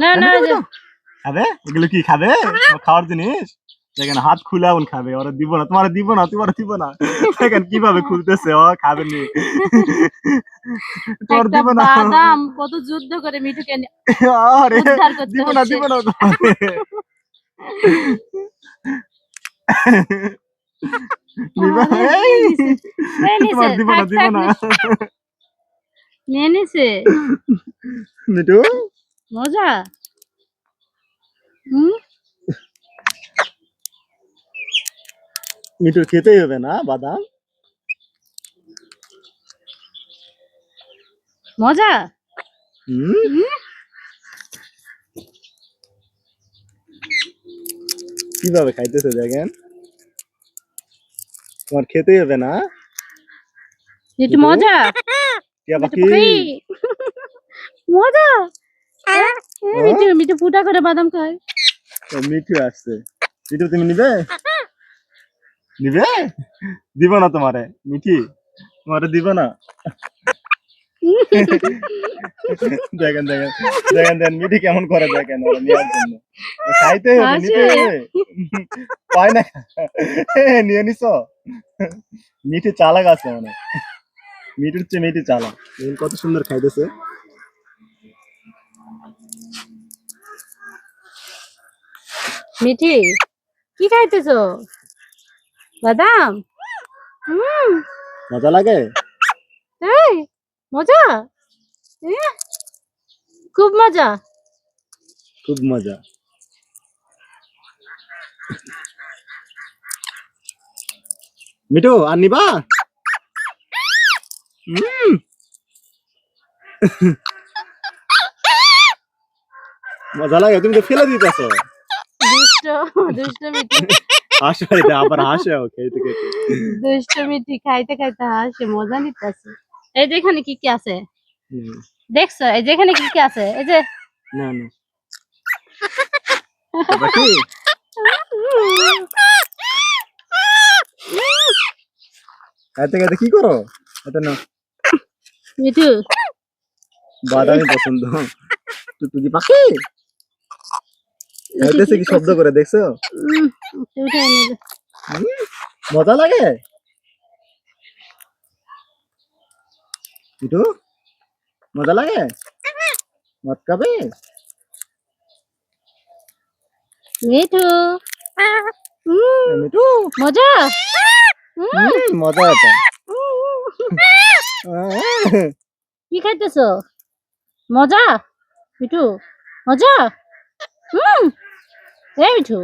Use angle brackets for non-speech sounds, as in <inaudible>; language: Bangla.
না না খাবে? এগুলো কি খাবে? খাওয়ার জিনিস? দেখেন হাত খুলে এমন খাবে। ওরা দিব না তোমার দিব না তোমার দিব না। দেখেন কীভাবে খুলতেছে ও খাবে নি। তোমার দিব না। বাদাম কত যুদ্ধ করে মিঠুকে আরে দিব না দিব না তোমারে। নিবা? এই, নিয়ে নিছে, তোমার দিব না দিব না। নিয়ে নিছে। মিঠু? মজা? হুম? মিঠুর খেতেই হবে না বাদাম? মজা? হুম? কীভাবে খাইতেছে দেখেন? তোমার খেতেই হবে না? একটু মজা। মজা? মিঠু মিঠু ফুটা করে বাদাম খায়। ও, মিঠু আসছে। মিঠু তুমি নিবে? নিবে? দিব না তোমারে। মিঠি তোমারে দিব না। দেখেন দেখেন দেখেন দেখেন মিঠি কেমন করে দেখেন নেওয়ার জন্য। খাইতে হবে নিতে হবে। পায় না। নিয়ে নিছ। মিঠি চালাক আছে মানে মিঠুর চেয়ে মিঠি চালাক। কত সুন্দর খাইতেছে। মিঠি কি খাইতেছো? বাদাম? হুম মজা লাগে? এই মজা? খুব মজা। খুব মজা। মিঠু আর নিবা? উম। মজা লাগে তুমি তো ফেলে দিতেছ। দুষ্ট <laughs> দুষ্ট হাসে এটা আবার হাসে ও খেতে খেতে দুষ্ট খাইতে খাইতে হাসে মজা নিতেছে। এই যে এখানে কি কি আছে? দেখছ এই যে এখানে কি কি আছে? এই যে। না না। <laughs> তারপর কি? খাইতে খাইতে কি করো? এটা না মিঠু। বাদামি পছন্দ। টুকটুকি পাখি? খাইতেছে কি শব্দ করে দেখছ? মজা লাগে? মিঠু মজা লাগে? মদ খাবে? মিঠু। মিঠু? মজা? মজা এটা কি খাইতেছো? মজা? মিঠু মজা? হুম এই মিঠু